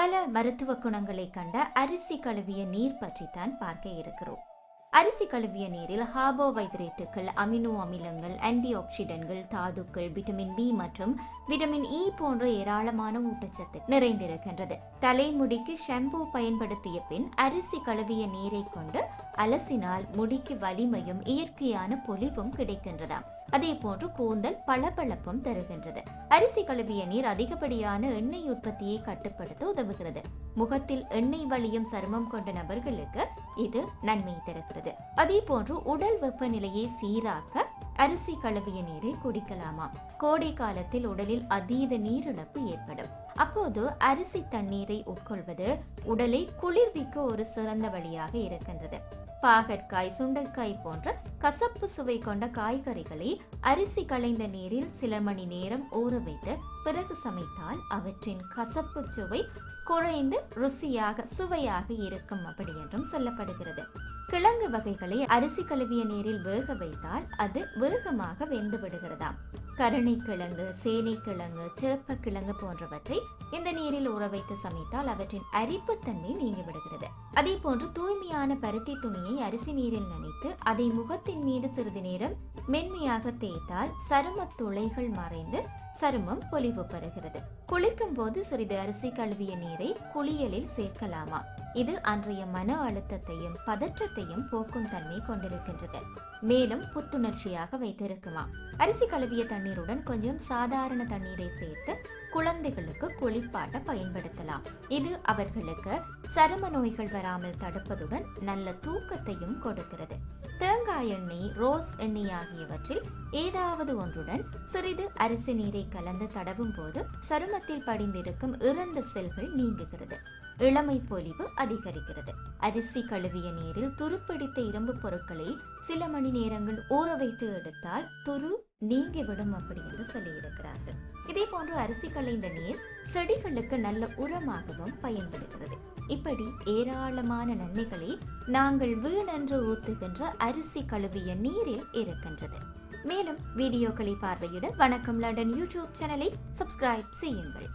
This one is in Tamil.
பல மருத்துவ குணங்களை கண்ட அரிசி கழுவிய நீர் பற்றித்தான் பார்க்க இருக்கிறோம். அரிசி கழுவிய நீரில் கார்போஹைட்ரேட்டுகள் அமினோ அமிலங்கள் ஆன்டி ஆக்சிடென்ட்கள் தாதுக்கள் விட்டமின் பி மற்றும் விட்டமின் இ போன்ற ஏராளமான ஊட்டச்சத்து நிறைந்திருக்கின்றது. தலைமுடிக்கு ஷாம்பு பயன்படுத்திய பின் அரிசி கழுவிய நீரை கொண்டு அலசினால் முடிக்கு வலிமையும் இயற்கையான பொலிவும் கிடைக்கின்றதாம். அதே போன்று கூந்தல் பளபளப்பும் தருகின்றது. அரிசி கழுவிய நீர் அதிகப்படியான எண்ணெய் உற்பத்தியை கட்டுப்படுத்த உதவுகிறது. முகத்தில் எண்ணெய் வழியும் சருமம் கொண்ட நபர்களுக்கு இது நன்மை தருகிறது. அதே போன்று உடல் வெப்பநிலையை சீராக்க அரிசி கழுவிய நீரை குடிக்கலாமா? கோடை காலத்தில் உடலில் அதீத நீரிழப்பு ஏற்படும். அப்போது அரிசி தண்ணீரை உட்கொள்வது உடலை குளிர்விக்க ஒரு சிறந்த வழியாக இருக்கின்றது. பாகற்காய் சுண்டைக்காய் போன்ற கசப்பு சுவை கொண்ட காய்கறிகளை அரிசி களைந்த நீரில் சில மணி நேரம் ஊற வைத்து பிறகு சமைத்தால் அவற்றின் கசப்பு சுவை குறைந்து ருசியாக சுவையாக இருக்கும் அப்படி என்றும் சொல்லப்படுகிறது. கிழங்கு வகைகளை அரிசி கழுவிய நீரில் வேக வைத்தால் அது வேகமாக வெந்து விடுகிறதாம். கிழங்கு சேனைக்கிழங்கு சேப்பக்கிழங்கு போன்றவற்றை இந்த நீரில் ஊற வைத்து சமைத்தால் அவற்றின் அரிப்புத்தன்மை நீங்கி விடுகிறது. அதே போன்று தூய்மையான பருத்தி துணியை அரிசி நீரில் நனைத்து அதை முகத்தின் மீது சிறிது நேரம் மென்மையாக தேய்த்தால் சரும துளைகள் மறைந்து சருமம் பொலிவு பெறுகிறது. குளிக்கும் போது சிறிது அரிசி கழுவிய நீரை குளியலில் சேர்க்கலாமா? இது அன்றைய மன அழுத்தத்தையும் பதற்றத்தையும் போக்கும் தன்மை கொண்டிருக்கின்றது. மேலும் புத்துணர்ச்சியாக வைத்திருக்குமா? அரிசி கழுவிய தண்ணீருடன் கொஞ்சம் சாதாரண தண்ணீரை சேர்த்து குழந்தைகளுக்கு குளிப்பாட்ட பயன்படுத்தலாம். இது அவர்களுக்கு சரும நோய்கள் வராமல் தடுப்பதுடன் நல்ல தூக்கத்தையும் கொடுக்கிறது. எண்ணெய் ரோஸ் எண்ணெய் ஆகியவற்றில் ஏதாவது ஒன்றுடன் சிறிது அரிசி நீரை கலந்து தடவும் போது சருமத்தில் படிந்திருக்கும் இறந்த செல்கள் நீங்குகிறது. இளமை பொலிவு அதிகரிக்கிறது. அரிசி கழுவிய நீரில் துருப்பிடித்த இரும்பு பொருட்களை சில மணி நேரங்கள் ஊற வைத்து எடுத்தால் துரு நீங்கிவிடும் அப்படி என்று சொல்லியிருக்கிறார்கள். இதே போன்று அரிசி களைந்த நீர் செடிகளுக்கு நல்ல உரமாகவும் பயன்படுகிறது. இப்படி ஏராளமான நன்மைகளை நாங்கள் வீணென்று ஊத்துகின்ற அரிசி கழுவிய நீரில் இருக்கின்றது. மேலும் வீடியோக்களை பார்வையிட வணக்கம் லண்டன் யூடியூப் சேனலை சப்ஸ்கிரைப் செய்யுங்கள்.